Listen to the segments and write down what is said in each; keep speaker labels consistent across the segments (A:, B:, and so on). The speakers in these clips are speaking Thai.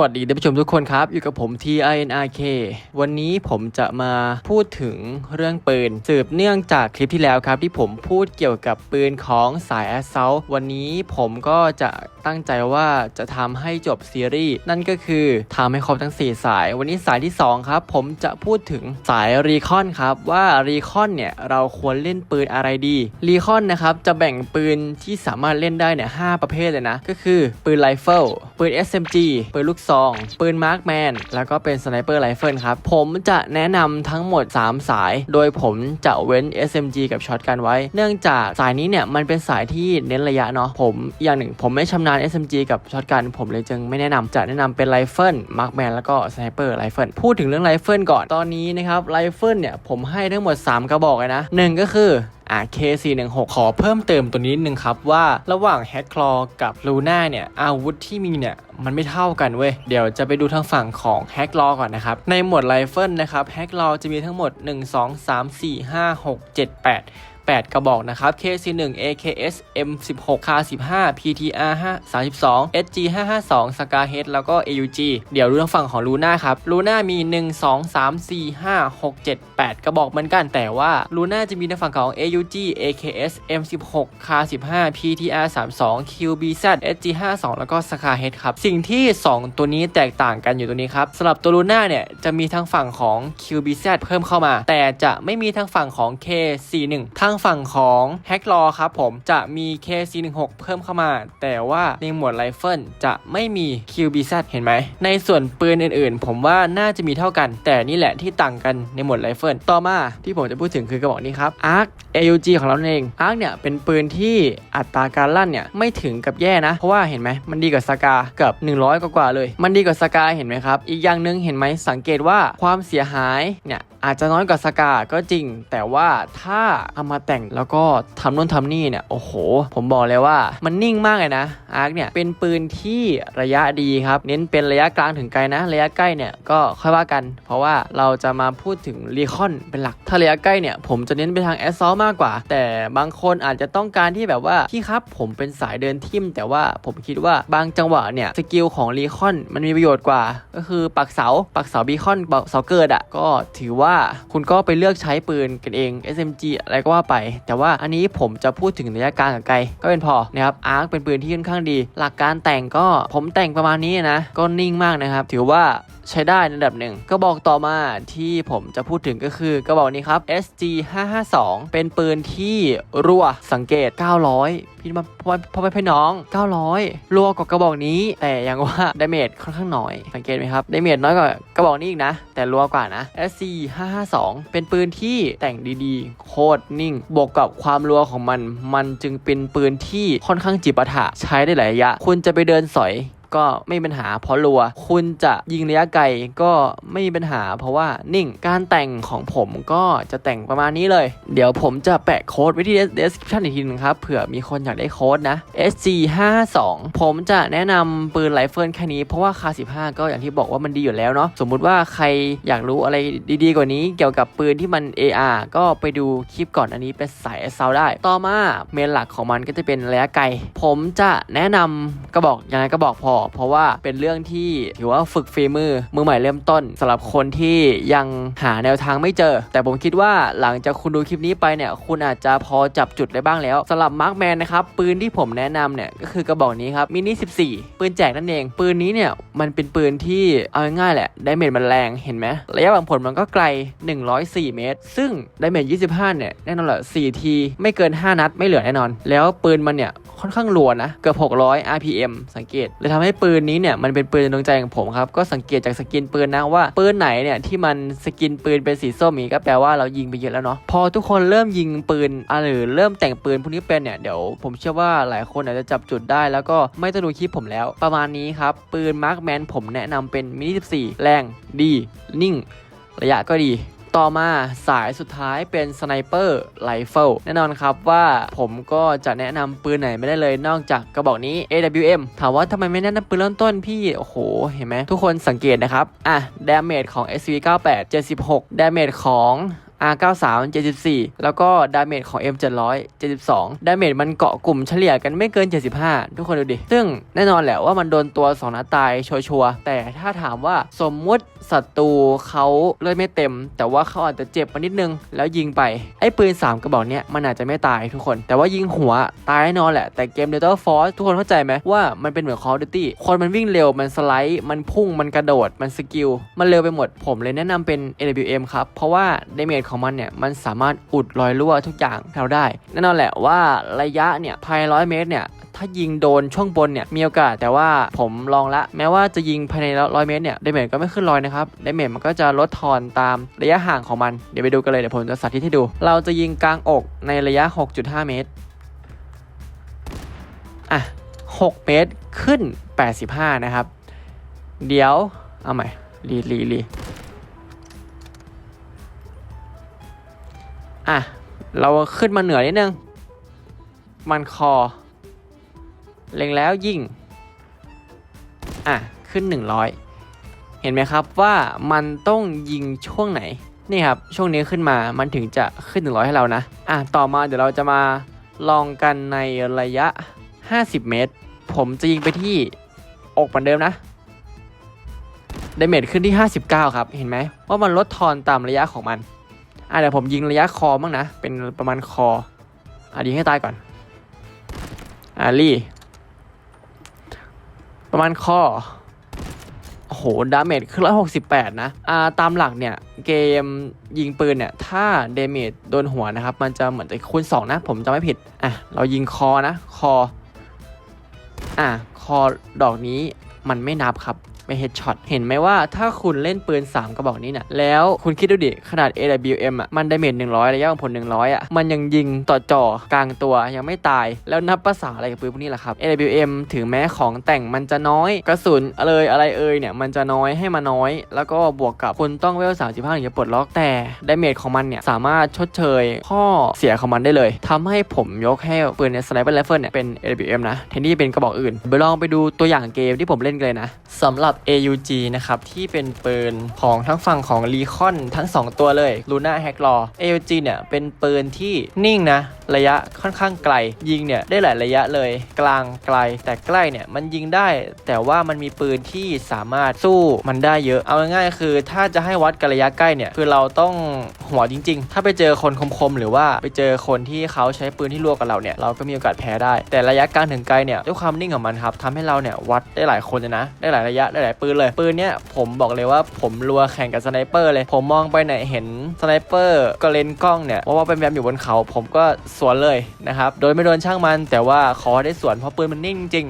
A: วัสดีท่านผู้ชมทุกคนครับ อยู่กับผม TINRK วันนี้ผมจะมาพูดถึงเรื่องปืน สืบเนื่องจากคลิปที่แล้วครับ ที่ผมพูดเกี่ยวกับปืนของสาย Assault วันนี้ผมก็จะตั้งใจว่าจะทำให้จบซีรีส์นั่นก็คือทำให้ครบทั้ง 4 สาย วันนี้สายที่ 2 ครับ ผมจะพูดถึงสายรีคอนครับ ว่ารีคอนเนี่ยเราควรเล่นปืนอะไรดีรีคอนนะครับจะแบ่งปืนที่สามารถเล่นได้เนี่ยหประเภทเลยนะก็คือปืนไรเฟิลปืน SMG ปืนลูกซอง ปืนมาร์คแมน แล้วก็เป็นสไนเปอร์ไรเฟิลครับ ผมจะแนะนำทั้งหมด 3 สาย โดยผมจะเว้น SMG กับช็อตกันไว้ เนื่องจากสายนี้เนี่ย มันเป็นสายที่เน้นระยะเนาะ ผมอย่างหนึ่ง ผมไม่ชำนาญ SMG กับช็อตกัน ผมเลยจึงไม่แนะนำจะแนะนำเป็นไรเฟิลมาร์คแมนแล้วก็สไนเปอร์ไรเฟิลพูดถึงเรื่องไรเฟิลก่อน ตอนนี้นะครับไรเฟิลเนี่ย ผมให้ทั้งหมด 3 กระบอกเลยนะหนึ่งก็คืออ่า K416 ขอเพิ่มเติมตัวนี้นิดนึงครับว่าระหว่างแฮกคลอกับลูน่าเนี่ยอาวุธที่มีเนี่ยมันไม่เท่ากันเว้ย เดี๋ยวจะไปดูทางฝั่งของแฮกคลอก่อนนะครับ ในหมวดไรเฟิลนะครับแฮกคลอจะมีทั้งหมด 1 2 3 4 5 6 7 8 8 กระบอกนะครับ KC1 AKS M16 K15 PTR 5 32 SG 552 Scarhead แล้วก็ AUG เดี๋ยวดูทางฝั่งของ Luna ครับ Luna มี 1 2 3 4 5 6 7 8 กระบอกเหมือนกัน แต่ว่า Luna จะมีในฝั่งของ AUG AKS M16 K15 PTR 32 QBZ SG 52แล้วก็ Scarhead ครับ สิ่งที่ 2 ตัวนี้แตกต่างกันอยู่ตัวนี้ครับสำหรับตัว Luna เนี่ยจะมีทางฝั่งของ QBZ เพิ่มเข้ามา แต่จะไม่มีทางฝั่งของ K41 ทางางฝั่งของ h a c k l a ครับผมจะมี KC16 เพิ่มเข้ามา แต่ว่าในหมวดไรเฟิลจะไม่มี QBZ เห็นไหม ในส่วนปืนอื่นๆ ผมว่าน่าจะมีเท่ากัน แต่นี่แหละที่ต่างกันในหมวดไรเฟิลต่อมาที่ผมจะพูดถึงคือกระบอกนี้ครับ ARC AUG ของเราเอง ARC เนี่ยเป็นปืนที่อัตราการลั่นเนี่ยไม่ถึงกับแย่นะ เพราะว่าเห็นไหมมันดีกว่าสกาเกือบ100 กว่าเลย มันดีกว่าสกาเห็นไหมครับ อีกอย่างหนึ่งเห็นไหมสังเกตว่าความเสียหายเนี่ย อาจจะน้อยกว่าสกาก็จริง แต่ว่าถ้าเอามาแต่งแล้วก็ทำนู่นทำนี่เนี่ยโอ้โห ผมบอกเลยว่ามันนิ่งมากเลยนะอาร์คเนี่ยเป็นปืนที่ระยะดีครับ เน้นเป็นระยะกลางถึงไกลนะ ระยะใกล้เนี่ยก็ค่อยว่ากัน เพราะว่าเราจะมาพูดถึงรีคอนเป็นหลัก ถ้าระยะใกล้เนี่ยผมจะเน้นไปทางแอสซอลมากกว่า แต่บางคนอาจจะต้องการที่แบบว่าพี่ครับผมเป็นสายเดินทิม แต่ว่าผมคิดว่าบางจังหวะเนี่ยสกิลของรีคอนมันมีประโยชน์กว่า ก็คือปักเสาปักเสาบีคอนเสาเกิดอะก็ถือว่าคุณก็ไปเลือกใช้ปืนกันเอง SMG อะไรก็ว่าไป แต่ว่าอันนี้ผมจะพูดถึงระยะกลางกับไกลก็เป็นพอนะครับอาร์คเป็นปืนที่ค่อนข้างดี หลักการแต่งก็ผมแต่งประมาณนี้นะ ก็นิ่งมากนะครับ ถือว่าใช้ได้ในระดับหนึ่งก็บอกต่อมาที่ผมจะพูดถึงก็คือกระบอกนี้ครับ SG 552เป็นปืนที่รั่วสังเกต 900 พี่มาพ่อพ่อแม่พี่น้อง 900 รั่วกว่ากระบอกนี้ แต่ยังว่าดาเมจค่อนข้างน้อย สังเกตไหมครับดาเมจน้อยกว่ากระบอกนี้อีกนะ แต่รั่วกว่านะ SC 552 เป็นปืนที่แต่งดีๆ โคตรนิ่ง บวกกับความรัวของมัน มันจึงเป็นปืนที่ค่อนข้างจิปะถะใช้ได้หลายระยะ คุณจะไปเดินสอย ก็ไม่มีปัญหาเพราะรัว คุณจะยิงระยะไกลก็ไม่มีปัญหาเพราะว่านิ่งการแต่งของผมก็จะแต่งประมาณนี้เลย เดี๋ยวผมจะแปะโค้ดไว้ที่ description อีกทีนึงครับเผื่อมีคนอยากได้โค้ดนะ SG 5 2ผมจะแนะนำปืนไรเฟิลแค่นี้เพราะว่าคา15 ก็อย่างที่บอกว่ามันดีอยู่แล้วเนาะสมมุติว่าใครอยากรู้อะไรดีๆกว่านี้ เกี่ยวกับปืนที่มัน AR ก็ไปดูคลิปก่อนอันนี้เป็นสายเซาได้ ต่อมาเมนหลักของมันก็จะเป็นระยะไกล ผมจะแนะนำกระบอกยังไงก็บอกพอเพราะว่าเป็นเรื่องที่ถือว่าฝึกฝีมือมือใหม่เริ่มต้นสำหรับคนที่ยังหาแนวทางไม่เจอ แต่ผมคิดว่าหลังจากคุณดูคลิปนี้ไปเนี่ย คุณอาจจะพอจับจุดได้บ้างแล้วสำหรับมาร์คแมนนะครับ ปืนที่ผมแนะนำเนี่ย ก็คือกระบอกนี้ครับมินิ14 ปืนแจกนั่นเอง ปืนนี้เนี่ย มันเป็นปืนที่เอาง่ายๆแหละได้เมจมันแรงเห็นไหมระยะบางผลมันก็ไกล 104 เมตร ซึ่งได้เมจ25 เนี่ยแน่นอนแหละ4ทีไม่เกิน 5 นัดไม่เหลือแน่นอน แล้วปืนมันเนี่ยค่อนข้างรัวนะเกือบ600 RPM สังเกตเลยทำให้ปืนนี้เนี่ยมันเป็นปืนดวงใจของผมครับก็สังเกตจากสกินปืนนะว่าปืนไหนเนี่ยที่มันสกินปืนเป็นสีส้มนี้ก็แปลว่าเรายิงไปเยอะแล้วเนาะพอทุกคนเริ่มยิงปืนอหรือเริ่มแต่งปืนพวกนี้เป็นเนี่ยเดี๋ยวผมเชื่อว่าหลายคนอาจจะจับจุดได้ แล้วก็ไม่ต้องดูคลิปผมแล้ว ประมาณนี้ครับปืนมาร์คแมนผมแนะนำเป็นมินิ14 แรงดีนิ่ง ระยะก็ดี ต่อมาสายสุดท้ายเป็นสไนเปอร์ไรเฟิลแน่นอนครับว่าผมก็จะแนะนำปืนไหนไม่ได้เลยนอกจากกระบอกนี้ AWM ถามว่าทำไมไม่แนะนำปืนเริ่มต้นพี่ โอ้โห เห็นไหมทุกคนสังเกตนะครับ อะดาเมจของ SV98 76ดาเมจของ R93 74 แล้วก็ดาเมจของ M 700 72 ดาเมจมันเกาะกลุ่มเฉลี่ยกันไม่เกิน 75 ทุกคนดูดิ ซึ่งแน่นอนแหละว่ามันโดนตัว 2นัดตายชัวร์แต่ถ้าถามว่าสมมุติศัตรูเขาเลือดไม่เต็ม แต่ว่าเขาอาจจะเจ็บมานิดนึง แล้วยิงไป ไอ้ปืน 3 กระบอกเนี้ยมันอาจจะไม่ตายทุกคน แต่ว่ายิงหัวตายแน่นอนแหละ แต่เกม Delta Force ทุกคนเข้าใจไหมว่ามันเป็นเหมือน Call of Duty คนมันวิ่งเร็วมันสไลด์ มันพุ่งมันกระโดดมันสกิลมันเร็วไปหมดผมเลยแนะนำเป็น AWM ครับเพราะว่าดาเมจของมันเนี่ยมันสามารถอุดรอยรั่วทุกอย่างเราได้แน่นอนแหละว่าระยะเนี่ยภายร้อยเมตรเนี่ยถ้ายิงโดนช่วงบนเนี่ยมีโอกาสแต่ว่าผมลองละ แม้ว่าจะยิงภายในร้อยเมตรเนี่ยดเมจก็ไม่ขึ้นรอยนะครับดเมจมันก็จะลดทอนตามระยะห่างของมัน เดี๋ยวไปดูกันเลยเดี๋ยวผมจะสาธิตให้ดู เราจะยิงกลางอกในระยะ 6.5 เมตรอะ6 เมตรขึ้น 85 นะครับ เดี๋ยว เอาใหม่รีรีรี อะ เราขึ้นมาเหนือนิดนึง มันคอ เล็งแล้วยิง อะ ขึ้น 100 เห็นไหมครับว่ามันต้องยิงช่วงไหน นี่ครับ ช่วงนี้ขึ้นมา มันถึงจะขึ้น 100 ให้เรานะ อะ ต่อมาเดี๋ยวเราจะมาลองกันในระยะ 50 เมตร ผมจะยิงไปที่อกเหมือนเดิมนะดาเมจขึ้นที่ 59 ครับ เห็นไหมว่ามันลดทอนตามระยะของมัน อะเดี๋ยวผมยิงระยะคอบ้างนะ เป็นประมาณคอ อะยิงให้ตายก่อน อะรีประมาณคอโอ้โห ดาเมจขึ้น168นะ อ่า ตามหลักเนี่ย เกมยิงปืนเนี่ย ถ้าเดเมจโดนหัวนะครับ มันจะเหมือนจะคูณ2นะ ผมจำไม่ผิด อะ เรายิงคอนะ คอ อะ คอดอกนี้มันไม่นับครับ ไม่เฮดช็อตเห็นไหมว่าถ้าคุณเล่นปืน 3 กระบอกนี้เนี่ยแล้วคุณคิดดูดิ ขนาด AWM อะมันดาเมจ100 ระยะของผล 100 อะ มันยังยิงต่อจอกลางตัวยังไม่ตายแล้วนับภาษาอะไรกับปืนพวกนี้ล่ะครับ AWM ถึงแม้ของแต่งมันจะน้อยกระสุนเลยอะไรเอ่ยเนี่ยมันจะน้อยให้มาน้อย แล้วก็บวกกับคุณต้องเวล35ถึงจะปลดล็อกแต่ดาเมจของมันเนี่ยสามารถชดเชยข้อเสียของมันได้เลยทำให้ผมยกให้ปืนใน Sniper Rifle เนี่ยเป็น AWM นะแทนที่จะเป็นกระบอกอื่นไปลองไปดูตัวอย่างเกมที่ผมเล่นกันเลยนะสำหรับ AUG นะครับ ที่เป็นปืนของทั้งฝั่งของ r e c o n ทั้ง 2 ตัวเลย Luna Hack Law AUG เนี่ย เป็นปืนที่นิ่งนะ ระยะค่อนข้างไกล ยิงเนี่ย ได้หลายระยะเลย กลางไกล แต่ใกล้เนี่ย มันยิงได้ แต่ว่ามันมีปืนที่สามารถสู้มันได้เยอะ เอาง่ายๆคือ ถ้าจะให้วัดกับระยะใกล้เนี่ย คือเราต้องหัวจริง ๆ ถ้าไปเจอคนคมๆ หรือว่าไปเจอคนที่เขาใช้ปืนที่รัวกับเราเนี่ย เราก็มีโอกาสแพ้ได้ แต่ระยะกลางถึงไกลเนี่ย ด้วยความนิ่งของมันครับทำให้เราเนี่ยวัดได้หลายคนนะ ได้หลายระยะได้หลายปืนเลยปืนเนี่ยผมบอกเลยว่าผมรัวแข่งกับสไนเปอร์เลยผมมองไปไหนเห็นสไนเปอร์ก็เลนกล้องเนี่ยว่าว่าเป็นแบบอยู่บนเขา ผมก็สวนเลยนะครับโดยไม่โดนช่างมัน แต่ว่าขอได้สวนเพราะปืนมันนิ่งจริง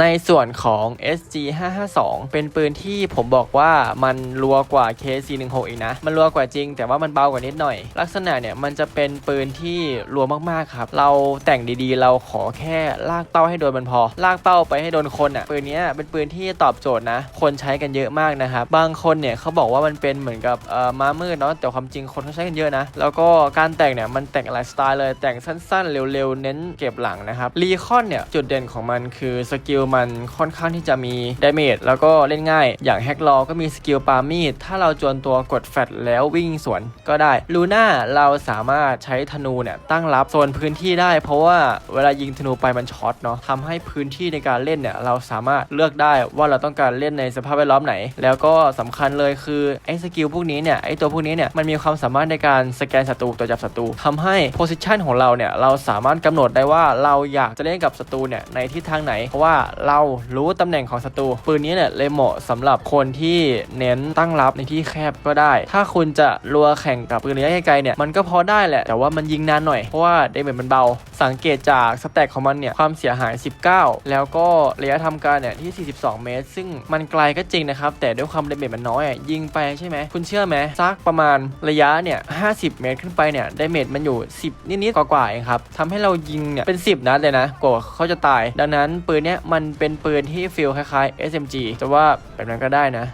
A: ในส่วนของ SG 552เป็นปืนที่ผมบอกว่ามันรัวกว่า KC16 อีกนะ มันรัวกว่าจริง แต่ว่ามันเบากว่านิดหน่อย ลักษณะเนี่ยมันจะเป็นปืนที่รัวมากๆครับ เราแต่งดีๆ เราขอแค่ลากเป้าให้โดนมันพอ ลากเป้าไปให้โดนคนอะ ปืนนี้เป็นปืนที่ตอบโจทย์นะ คนใช้กันเยอะมากนะครับ บางคนเนี่ยเขาบอกว่ามันเป็นเหมือนกับเอ่อม้ามืดเนาะ แต่ความจริงคนเขาใช้กันเยอะนะ แล้วก็การแต่งเนี่ยมันแต่งหลายสไตล์เลย แต่งสั้นๆ เร็วๆ เน้นเก็บหลังนะครับ รีคอนเนี่ยจุดเด่นของมันคือสกิลมันค่อนข้างที่จะมีดาเมจแล้วก็เล่นง่าย อย่างแฮกลอก็มีสกิลปามีด ถ้าเราจวนตัวกดแฟดแล้ววิ่งสวนก็ได้ลูน่าเราสามารถใช้ธนูเนี่ยตั้งรับโซนพื้นที่ได้ เพราะว่าเวลายิงธนูไปมันช็อตเนาะทำให้พื้นที่ในการเล่นเนี่ยเราสามารถเลือกได้ว่าเราต้องการเล่นในสภาพแวดล้อมไหน แล้วก็สำคัญเลยคือไอ้สกิลพวกนี้เนี่ยไอ้ตัวพวกนี้เนี่ยมันมีความสามารถในการสแกนศัตรูตัวจับศัตรูทำให้โพสิชันของเราเนี่ยเราสามารถกำหนดได้ว่าเราอยากจะเล่นกับศัตรูเนี่ยในทิศทางไหน เพราะว่าเรารู้ตำแหน่งของศัตรูปืนนี้เนี่ยเลยเหมาะสำหรับคนที่เน้นตั้งรับในที่แคบก็ได้ ถ้าคุณจะรัวแข่งกับปืนระยะไกลเนี่ยมันก็พอได้แหละแต่ว่ามันยิงนานหน่อยเพราะว่าเดเมจมันเบาสังเกตจากสแต็กของมันเนี่ยความเสียหาย 19 แล้วก็ระยะทำการเนี่ยที่ 42 เมตร ซึ่งมันไกลก็จริงนะครับ แต่ด้วยความเดเมจมันน้อยยิงไปใช่ไหมคุณเชื่อไหมซักประมาณระยะเนี่ย 50 เมตรขึ้นไปเนี่ยเดเมจมันอยู่ 10 นิดๆกว่าๆเองครับทำให้เรายิงเนี่ยเป็น 10 นัดเลยนะกว่าเขาจะตาย ดังนั้นปืนเนี้ยมันเป็นปืนที่ฟีลคล้ายๆ SMG จะว่าแบบนั้นก็ได้นะ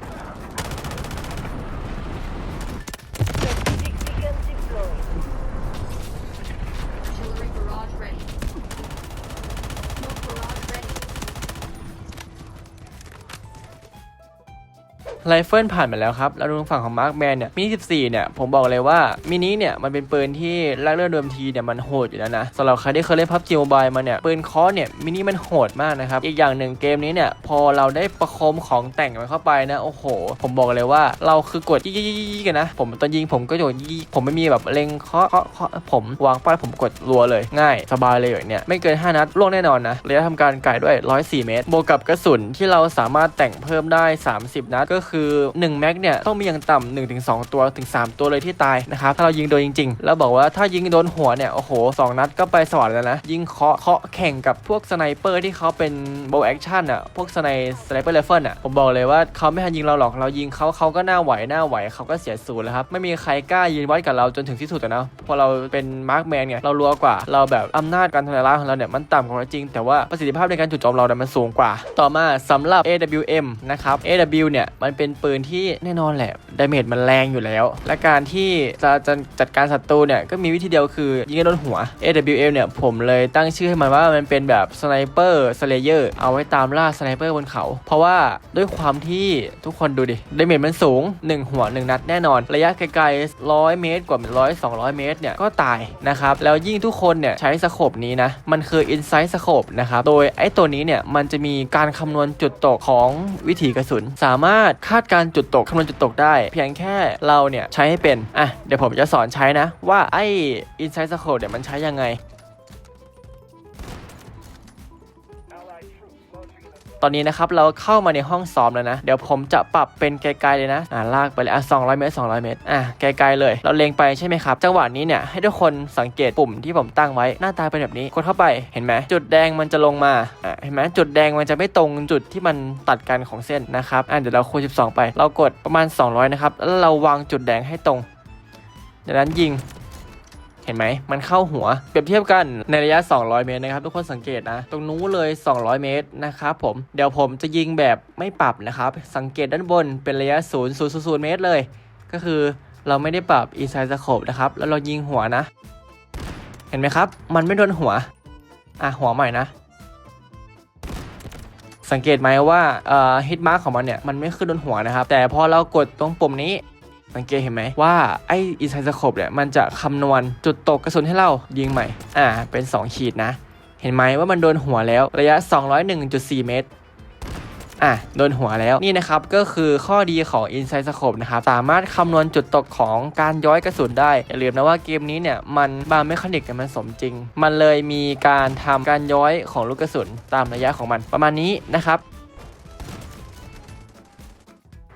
B: barrage ready.
A: ไรเฟิลผ่านไปแล้วครับ แล้วดูฝั่งของมาร์คแมนเนี่ยมินิ14 เนี่ย ผมบอกเลยว่ามินิเนี่ย มันเป็นปืนที่แรกเริ่มเดิมทีเนี่ย มันโหดอยู่แล้วนะสำหรับใครที่เคยเล่นพับจีโมบายมาเนี่ย ปืนคอเนี่ย มินิมันโหดมากนะครับ อีกอย่างหนึ่งเกมนี้เนี่ย พอเราได้ประคมของแต่งมันเข้าไปนะ โอ้โห ผมบอกเลยว่าเราคือกดยี่ยี่ยี่ยี่กันนะ ผมตอนยิงผมก็โดดยี่ผมไม่มีแบบเล็งเคาะเคาะเคาะผมวางป้ายผมกดรัวเลยง่าย สบายเลยอย่างเนี่ยไม่เกิน 5 นัดล่วงแน่นอนนะระยะทำการไก่ด้วย 104 เมตรบวกกับกระสุนที่เราสามารถแต่งเพิ่มได้ 30 นัดก็คืคือ1แม็กเนี่ยต้องมีอย่างต่ำ1ถึง2ตัวถึง 3 ตัวเลยที่ตายนะครับถ้าเรายิงโดนจริง ๆ แล้วบอกว่าถ้ายิงโดนหัวเนี่ยโอ้โห2นัดก็ไปสวรรค์แล้วนะยิงเคาะเคาะแข่งกับพวกสไนเปอร์ที่เขาเป็นโบแอคชั่นอะพวกสไนสไนเปอร์ไรเฟิลอะผมบอกเลยว่าเขาไม่ทันยิงเราหรอกเรายิงเขาเขาก็หน้าไหวหน้าไหวเขาก็เสียศูนย์แล้วครับไม่มีใครกล้ายืนวัดกับเราจนถึงที่สุดนะเพอเราเป็นมาร์คแมนไงเรารัวกว่าเราแบบอำนาจการทำลายล้างของเราเนี่ยมันต่ำกว่าจริง แต่ว่าประสิทธิภาพในการจุดโจมเราเนี่ยมันสูงกว่า ต่อมาสำหรับ AWM นะครับ AW เนี่ยมันเป็นปืนที่แน่นอนแหละดาเมจมันแรงอยู่แล้ว และการที่จะจะจัดการศัตรูเนี่ยก็มีวิธีเดียวคือยิงให้โดนหัว AWM เนี่ยผมเลยตั้งชื่อให้มันว่ามันเป็นแบบสไนเปอร์สเลเยอร์เอาไว้ตามล่าสไนเปอร์บนเขา เพราะว่าด้วยความที่ทุกคนดูดิดาเมจมันสูง 1 หัว 1 นัดแน่นอน ระยะไกลๆร้อยเมตร กว่าร้อยสองร้อยเมตรเนี่ยก็ตายนะครับแล้วยิ่งทุกคนเนี่ยใช้สโคปนี้นะมันคือ Insight Scope นะครับโดยไอ้ตัวนี้เนี่ยมันจะมีการคำนวณจุดตกของวิถีกระสุน สามารถคาดการจุดตกคำนวณจุดตกได้ เพียงแค่เราเนี่ยใช้ให้เป็น อะ เดี๋ยวผมจะสอนใช้นะ ว่าไอ้ Insight score เนี่ยมันใช้ยังไง ตอนนี้นะครับเราเข้ามาในห้องซ้อมแล้วนะ เดี๋ยวผมจะปรับเป็นไกลๆเลยนะอ่าลากไปเลยอะ200 เมตร 200 เมตรอะไกลๆเลย เราเลงไปใช่ไหมครับจังหวะนี้เนี่ยให้ทุกคนสังเกตปุ่มที่ผมตั้งไว้หน้าตาเป็นแบบนี้กดเข้าไปเห็นไหมจุดแดงมันจะลงมาอะเห็นไหมจุดแดงมันจะไม่ตรงจุดที่มันตัดกันของเส้นนะครับอะเดี๋ยวเราคูณ12 ไป เรากดประมาณ 200 นะครับแล้วเราวางจุดแดงให้ตรงจากนั้นยิง เห็นไหม มันเข้าหัว เปรียบเทียบกันในระยะ 200 เมตรนะครับ ทุกคนสังเกตนะ ตรงนู้นเลย 200 เมตรนะครับผม เดี๋ยวผมจะยิงแบบไม่ปรับนะครับ สังเกตด้านบนเป็นระยะ 0 0 0 0 เมตรเลย ก็คือเราไม่ได้ปรับ e s i z e scope นะครับ แล้วเรายิงหัวนะ เห็นไหมครับ มันไม่โดนหัว อะ หัวใหม่นะ สังเกตไหมว่าเอ่อฮิตมาร์ของมันเนี่ย มันไม่ขึ้นบนหัวนะครับ แต่พอเรากดตรงปุ่มนี้ สังเกตเห็นไหมว่าไออีไซสโคปเนี่ยมันจะคำนวณจุดตกกระสุนให้เรายิงใหม่ อ่า เป็น 2 ขีดนะ เห็นไหมว่ามันโดนหัวแล้วระยะ 201.4 เมตรอะโดนหัวแล้วนี่นะครับก็คือข้อดีของ Insight Scope นะครับสามารถคำนวณจุดตกของการย้อยกระสุนได้ อย่าลืมนะว่าเกมนี้เนี่ยมันบางเมคานิกเนี่ยมันสมจริง มันเลยมีการทำการย้อยของลูกกระสุนตามระยะของมัน ประมาณนี้นะครับ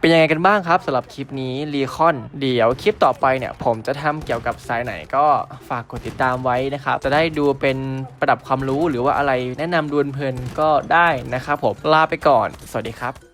A: เป็นยังไงกันบ้างครับสำหรับคลิปนี้รีคอนเดี๋ยวคลิปต่อไปเนี่ย ผมจะทำเกี่ยวกับสายไหนก็ฝากกดติดตามไว้นะครับ จะได้ดูเป็นประดับความรู้หรือว่าอะไรแนะนำดวนเพลินก็ได้นะครับผมลาไปก่อน สวัสดีครับ